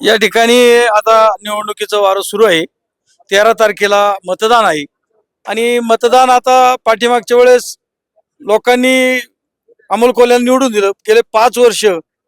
या ठिकाणी आता निवडणुकीचं वारं सुरू आहे. तेरा तारखेला मतदान आहे. आणि मतदान आता पाठीमागच्या वेळेस लोकांनी अमोल कोल्ह्याला निवडून दिलं. गेले पाच वर्ष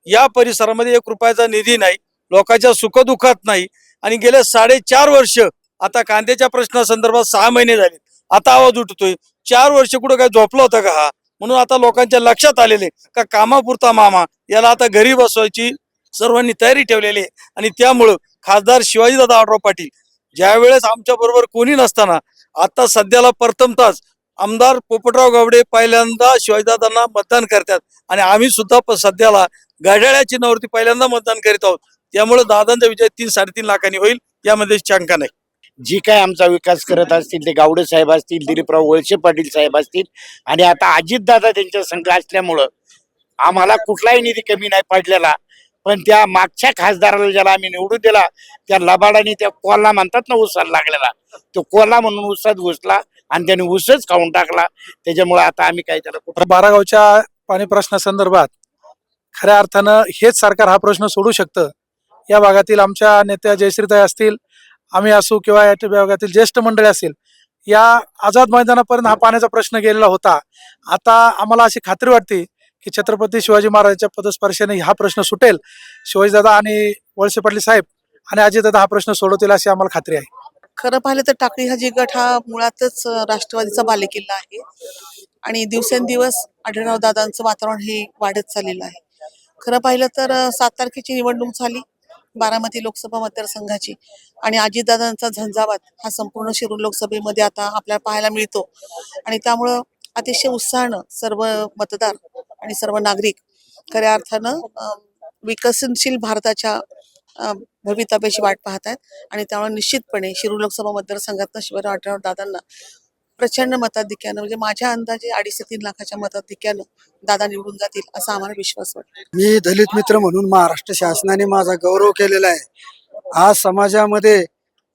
या परिसरामध्ये एक रुपयाचा निधी नाही. लोकांच्या सुखदुःखात नाही. आणि गेले साडेचार वर्ष आता कांद्याच्या प्रश्नासंदर्भात सहा महिने झाले. आता आवाज उठतोय. चार वर्ष कुठं काय झोपला होता का हा? म्हणून आता लोकांच्या लक्षात आलेले का कामापुरता मामा? याला आता घरी बसवायची सर्वांनी तयारी ठेवलेली आहे. आणि त्यामुळं खासदार शिवाजीदादा आढराव पाटील ज्यावेळेस आमच्या बरोबर कोणी नसताना आता सध्याला प्रथमताच आमदार पोपटराव गावडे पहिल्यांदा शिवाजीदादांना मतदान करतात. आणि आम्ही सुद्धा सध्याला घड्याळ्या चिन्हावरती पहिल्यांदा मतदान करीत आहोत. त्यामुळे दादांचा विजय तीन साडेतीन लाखांनी होईल. यामध्ये शंका नाही. जी काय आमचा विकास करत असतील ते गावडे साहेब असतील दिलीपराव वळसे पाटील साहेब असतील आणि आता अजितदादा त्यांच्या संघ असल्यामुळं आम्हाला कुठलाही निधी कमी नाही पडलेला. पण त्या मागच्या खासदाराला ज्याला आम्ही निवडून दिला त्या लबाडाने त्या कोल्हा म्हणतात ना उसाला लागलेला. तो कोल्हा म्हणून उसात घुसला आणि त्याने उसच खाऊन टाकला. त्याच्यामुळे आता आम्ही काय त्याला कुठं बारागावच्या पाणी प्रश्नासंदर्भात खऱ्या अर्थानं हेच सरकार हा प्रश्न सोडू शकतं. या भागातील आमच्या नेत्या जयश्रीताई असतील आम्ही असू किंवा या भागातील ज्येष्ठ मंडळी असतील या आझाद मैदानापर्यंत हा पाण्याचा प्रश्न गेलेला होता. आता आम्हाला अशी खात्री वाटते की छत्रपती शिवाजी महाराजांच्या पदस्पर्शाने हा प्रश्न सुटेल. शिवाजीदादा आणि वळसे पाटील साहेब आणि अजितदादा हा प्रश्न सोडवतील अशी आम्हाला खात्री आहे. खरं पाहिलं तर टाकळी हा गट हा मुळातच राष्ट्रवादीचा बालेकिल्ला आहे. आणि दिवसेंदिवस आढळराव दादांचं वातावरण हे वाढत चाललेलं आहे. खरं पाहिलं तर सात तारखेची निवडणूक झाली बारामती लोकसभा मतदारसंघाची. आणि अजितदादांचा झंझावात हा संपूर्ण शिरूर लोकसभेमध्ये आता आपल्याला पाहायला मिळतो. आणि त्यामुळं अतिशय उत्साहानं सर्व मतदार आणि सर्व नागरिक खऱ्या अर्थानं विकसनशील भारताच्या अं, भवितव्याची वाट पाहत आहेत आणि त्यामुळे निश्चितपणे शिरूर लोकसभा मतदारसंघातनं शिवराव आढळराव दादांना प्रचंड मताधिक्यानं म्हणजे माझ्या अंदाजे अडीच ते तीन लाखाच्या मताधिक्यानं दादा निवडून जातील असा आम्हाला विश्वास वाटतो. मी दलित मित्र म्हणून महाराष्ट्र शासनाने माझा गौरव केलेला आहे. आज समाजामध्ये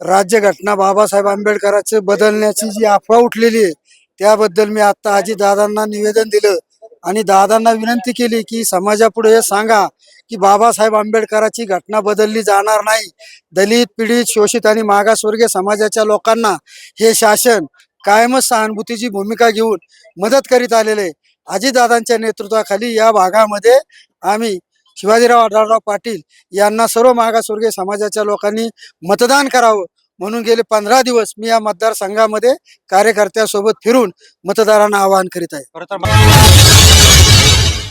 राज्यघटना बाबासाहेब आंबेडकरांचे बदलण्याची जी अफवा उठलेली आहे त्याबद्दल मी आता आजी दादांना निवेदन दिलं. आणि दादांना विनंती केली की समाजापुढे हे सांगा की बाबासाहेब आंबेडकरांची घटना बदलली जाणार नाही. दलित पीडित शोषित आणि मागासवर्गीय समाजाच्या लोकांना हे शासन कायमच सहानुभूतीची भूमिका घेऊन मदत करीत आलेले. आजीदादांच्या अजितदादांच्या नेतृत्वाखाली या भागामध्ये आम्ही शिवाजीराव आढळराव पाटील यांना सर्व मागासवर्गीय समाजाच्या लोकांनी मतदान करावं. म्हणून गेले पंधरा दिवस मी या मतदारसंघामध्ये कार्यकर्त्यासोबत फिरून मतदारांना आवाहन करीत आहे.